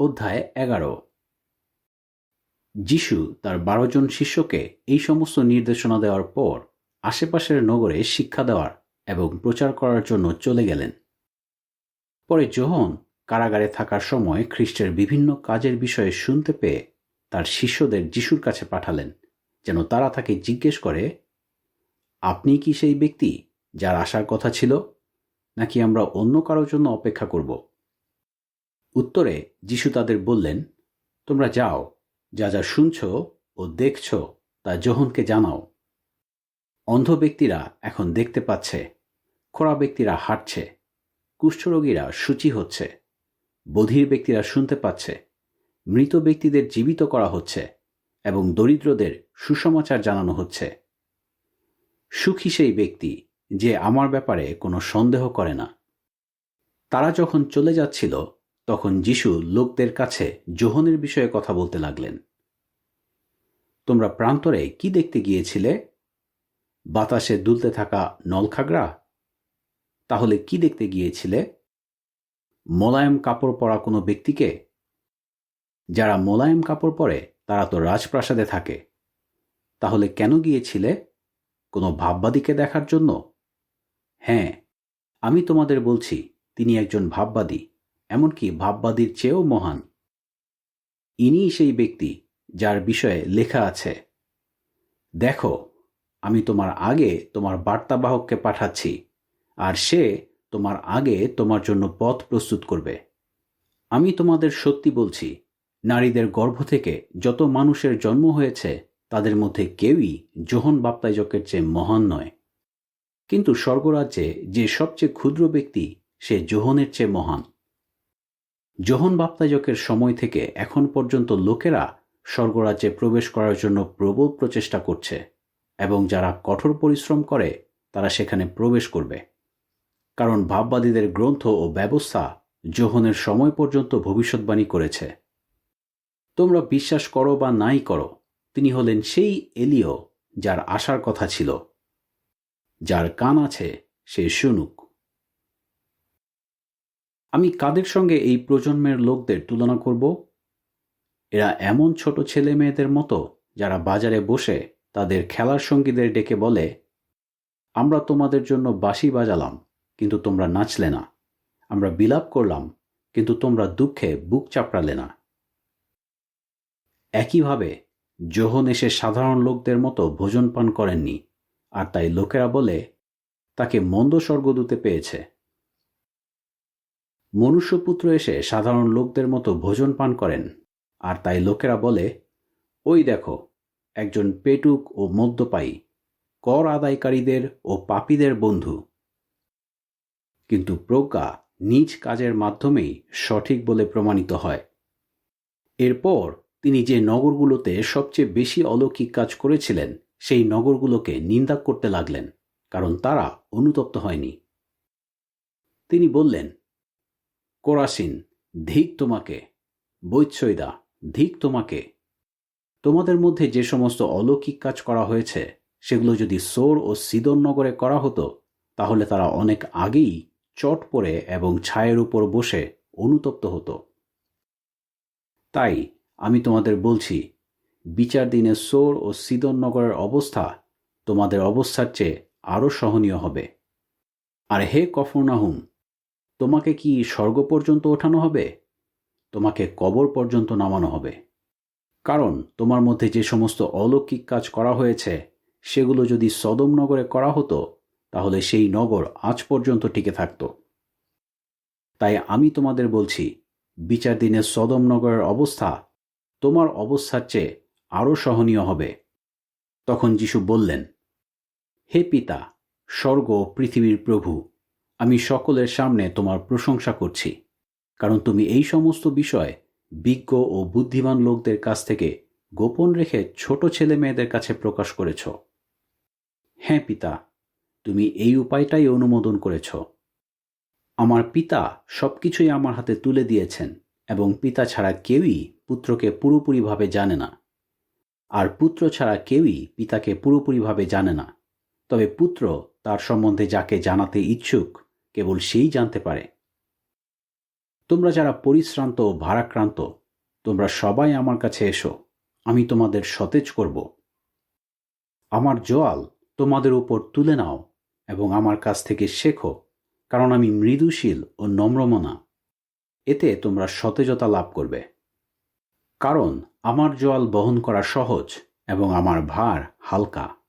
অধ্যায় এগারো। যিশু তার বারো জন শিষ্যকে এই সমস্ত নির্দেশনা দেওয়ার পর আশেপাশের নগরে শিক্ষা দেওয়ার এবং প্রচার করার জন্য চলে গেলেন। পরে যোহন কারাগারে থাকার সময় খ্রিস্টের বিভিন্ন কাজের বিষয়ে শুনতে পেয়ে তার শিষ্যদের যিশুর কাছে পাঠালেন, যেন তারা তাকে জিজ্ঞেস করে, আপনি কি সেই ব্যক্তি যার আসার কথা ছিল, নাকি আমরা অন্য কারোর জন্য অপেক্ষা করব? উত্তরে যিশু তাদের বললেন, তোমরা যাও, যা যা শুনছ ও দেখছ তা যোহনকে জানাও। অন্ধ ব্যক্তিরা এখন দেখতে পাচ্ছে, খোড়া ব্যক্তিরা হাঁটছে কুষ্ঠরোগীরা সূচি হচ্ছে, বধির ব্যক্তিরা শুনতে পাচ্ছে, মৃত ব্যক্তিদের জীবিত করা হচ্ছে এবং দরিদ্রদের সুসমাচার জানানো হচ্ছে। সুখী সেই ব্যক্তি যে আমার ব্যাপারে কোনো সন্দেহ করে না। তারা যখন চলে যাচ্ছিল তখন যিশু লোকদের কাছে যোহনের বিষয়ে কথা বলতে লাগলেন। তোমরা প্রান্তরে কি দেখতে গিয়েছিলে? বাতাসে দুলতে থাকা নলখাগড়া? তাহলে কি দেখতে গিয়েছিলে? মোলায়েম কাপড় পরা কোনো ব্যক্তিকে? যারা মোলায়েম কাপড় পরে, তারা তো রাজপ্রাসাদে থাকে। তাহলে কেন গিয়েছিলে? কোনো ভাববাদীকে দেখার জন্য? হ্যাঁ আমি তোমাদের বলছি, তিনি একজন ভাববাদী। এমনকি ভাববাদীর চেয়েও মহান। ইনিই সেই ব্যক্তি যার বিষয়ে লেখা আছে, দেখো, আমি তোমার আগে তোমার বার্তাবাহককে পাঠাচ্ছি, আর সে তোমার আগে তোমার জন্য পথ প্রস্তুত করবে। আমি তোমাদের সত্যি বলছি, নারীদের গর্ভ থেকে যত মানুষের জন্ম হয়েছে, তাদের মধ্যে কেউই জোহন বাপ্তাইজকের চেয়ে মহান নয়। কিন্তু স্বর্গরাজ্যে যে সবচেয়ে ক্ষুদ্র ব্যক্তি, সে জোহনের চেয়ে মহান। যোহন বাপ্তাইজকের সময় থেকে এখন পর্যন্ত লোকেরা স্বর্গরাজ্যে প্রবেশ করার জন্য প্রবল প্রচেষ্টা করছে এবং যারা কঠোর পরিশ্রম করে, তারা সেখানে প্রবেশ করবে। কারণ ভাববাদীদের গ্রন্থ ও ব্যবস্থা যোহনের সময় পর্যন্ত ভবিষ্যৎবাণী করেছে। তোমরা বিশ্বাস করো বা নাই করো, তিনি হলেন সেই এলিও যার আসার কথা ছিল। যার কান আছে সে শুনুক। আমি কাদের সঙ্গে এই প্রজন্মের লোকদের তুলনা করব? এরা এমন ছোট ছেলে মেয়েদের মতো যারা বাজারে বসে তাদের খেলার সঙ্গীদের ডেকে বলে, আমরা তোমাদের জন্য বাঁশি বাজালাম, কিন্তু তোমরা নাচলে না। আমরা বিলাপ করলাম, কিন্তু তোমরা দুঃখে বুক চাপড়ালে না। একইভাবে যোহন এসে সাধারণ লোকদের মতো ভোজন পান করেননি, আর তাই লোকেরা বলে, তাকে মন্দ স্বর্গদূতে পেয়েছে। মনুষ্যপুত্র এসে সাধারণ লোকদের মতো ভোজন পান করেন, আর তাই লোকেরা বলে, ওই দেখো, একজন পেটুক ও মদ্যপায়ী, কর আদায়কারীদের ও পাপীদের বন্ধু। কিন্তু প্রজ্ঞা নিজ কাজের মাধ্যমেই সঠিক বলে প্রমাণিত হয়। এরপর তিনি যে নগরগুলোতে সবচেয়ে বেশি অলৌকিক কাজ করেছিলেন, সেই নগরগুলোকে নিন্দা করতে লাগলেন, কারণ তারা অনুতপ্ত হয়নি। তিনি বললেন কোরাসিন, ধিক তোমাকে, বৈচ্ছৈদা, ধিক তোমাকে। তোমাদের মধ্যে যে সমস্ত অলৌকিক কাজ করা হয়েছে, সেগুলো যদি সোর ও সিদন নগরে করা হতো, তাহলে তারা অনেক আগেই চট পরে এবং ছায়ের উপর বসে অনুতপ্ত হতো। তাই আমি তোমাদের বলছি, বিচার দিনে সোর ও সিদন নগরের অবস্থা তোমাদের অবস্থার চেয়ে আরও সহনীয় হবে। আর হে কফরনাহুম তোমাকে কি স্বর্গ পর্যন্ত ওঠানো হবে? তোমাকে কবর পর্যন্ত নামানো হবে। কারণ তোমার মধ্যে যে সমস্ত অলৌকিক কাজ করা হয়েছে, সেগুলো যদি সদম নগরে করা হতো, তাহলে সেই নগর আজ পর্যন্ত টিকে থাকত। তাই আমি তোমাদের বলছি, বিচার দিনে সদম নগরের অবস্থা তোমার অবস্থার চেয়ে আরও সহনীয় হবে। তখন যিশু বললেন, হে পিতা, স্বর্গ পৃথিবীর প্রভু আমি সকলের সামনে তোমার প্রশংসা করছি, কারণ তুমি এই সমস্ত বিষয় বিজ্ঞ ও বুদ্ধিমান লোকদের কাছ থেকে গোপন রেখে ছোট ছেলে মেয়েদের কাছে প্রকাশ করেছ। হ্যাঁ পিতা, তুমি এই উপায়টাই অনুমোদন করেছ। আমার পিতা সবকিছুই আমার হাতে তুলে দিয়েছেন এবং পিতা ছাড়া কেউই পুত্রকে পুরোপুরিভাবে জানে না। আর পুত্র ছাড়া কেউই পিতাকে পুরোপুরিভাবে জানে না। তবে পুত্র তার সম্বন্ধে যাকে জানাতে ইচ্ছুক কেবল সেই জানতে পারে। তোমরা যারা পরিশ্রান্ত ও ভারাক্রান্ত, তোমরা সবাই আমার কাছে এসো, আমি তোমাদের সতেজ করব। আমার জোয়াল তোমাদের উপর তুলে নাও এবং আমার কাছ থেকে শেখো, কারণ আমি মৃদুশীল ও নম্রমনা। এতে তোমরা সতেজতা লাভ করবে। কারণ আমার জোয়াল বহন করা সহজ এবং আমার ভার হালকা।